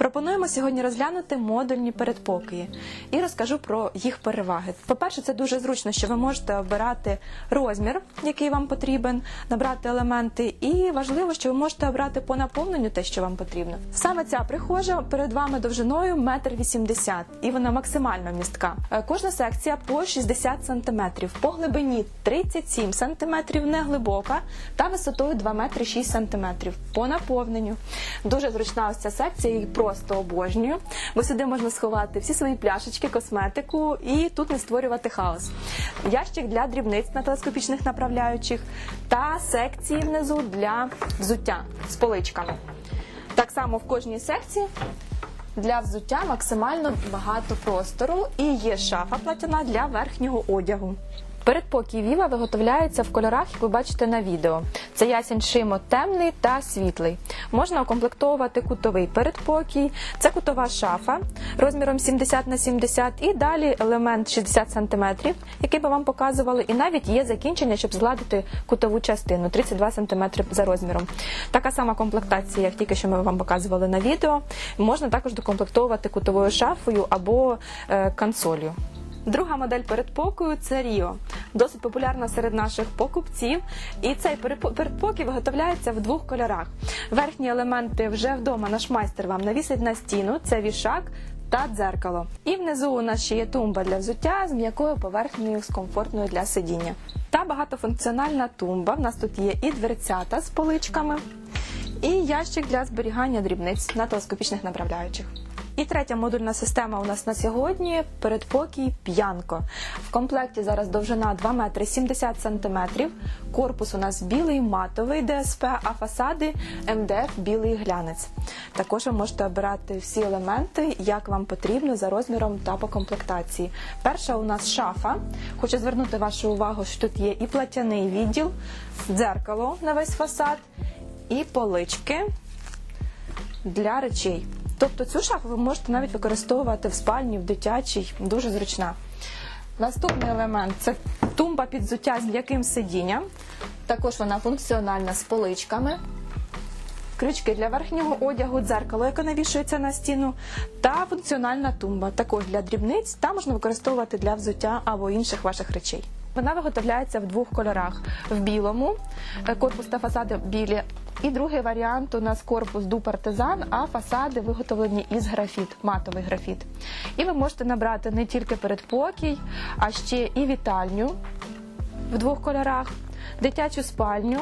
Пропонуємо сьогодні розглянути модульні передпокої і розкажу про їх переваги. По-перше, це дуже зручно, що ви можете обирати розмір, який вам потрібен, набрати елементи, і важливо, що ви можете обрати по наповненню те, що вам потрібно. Саме ця прихожа перед вами довжиною 1,80 м, і вона максимально містка. Е, Кожна секція по 60 см, по глибині 37 см, не глибока, та висотою 2 метри 6 см. По наповненню. Дуже зручна ось ця секція, її просто обожнюю, бо сюди можна сховати всі свої пляшечки, косметику і тут не створювати хаос. Ящик для дрібниць на телескопічних направляючих та секції внизу для взуття з поличками. Так само в кожній секції для взуття максимально багато простору і є шафа платяна для верхнього одягу. Передпокій Віва виготовляється в кольорах, як ви бачите на відео. Це ясень шимо темний та світлий. Можна укомплектовувати кутовий передпокій, це кутова шафа розміром 70 на 70 і далі елемент 60 см, який би вам показували, і навіть є закінчення, щоб згладити кутову частину 32 см за розміром. Така сама комплектація, як тільки що ми вам показували на відео. Можна також докомплектовувати кутовою шафою або е, консолью. Друга модель передпокою це Ріо. Досить популярна серед наших покупців. І цей передпокій виготовляється в двох кольорах. Верхні елементи вже вдома наш майстер вам навісить на стіну. Це вішак та дзеркало. І внизу у нас ще є тумба для взуття з м'якою поверхнею з комфортною для сидіння. Та багатофункціональна тумба. В нас тут є і дверцята з поличками, і ящик для зберігання дрібниць на телескопічних направляючих. І третя модульна система у нас на сьогодні передпокій п'янко. В комплекті зараз довжина 2 метри 70 сантиметрів. Корпус у нас білий матовий ДСП, а фасади МДФ білий глянець. Також ви можете обирати всі елементи, як вам потрібно за розміром та по комплектації. Перша у нас шафа. Хочу звернути вашу увагу, що тут є і платяний відділ, дзеркало на весь фасад, і полички для речей. Тобто цю шафу ви можете навіть використовувати в спальні, в дитячій, дуже зручна. Наступний елемент це тумба під взуття з м'яким сидінням. Також вона функціональна з поличками. Крючки для верхнього одягу, дзеркало, яке навішується на стіну, та функціональна тумба, також для дрібниць, та можна використовувати для взуття або інших ваших речей. Вона виготовляється в двох кольорах: в білому, е, корпус та фасади білі. І другий варіант у нас корпус ду партизан, а фасади виготовлені із графіт, матовий графіт. І ви можете набрати не тільки передпокій, а ще і вітальню в двох кольорах, дитячу спальню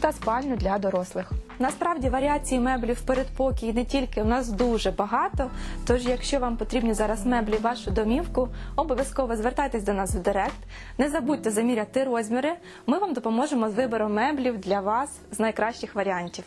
та спальню для дорослих. Насправді варіації меблів в передпокій не тільки у нас дуже багато. Тож, якщо вам потрібні зараз меблі в вашу домівку, обов'язково звертайтесь до нас в директ. Не забудьте заміряти розміри. Ми вам допоможемо з вибором меблів для вас з найкращих варіантів.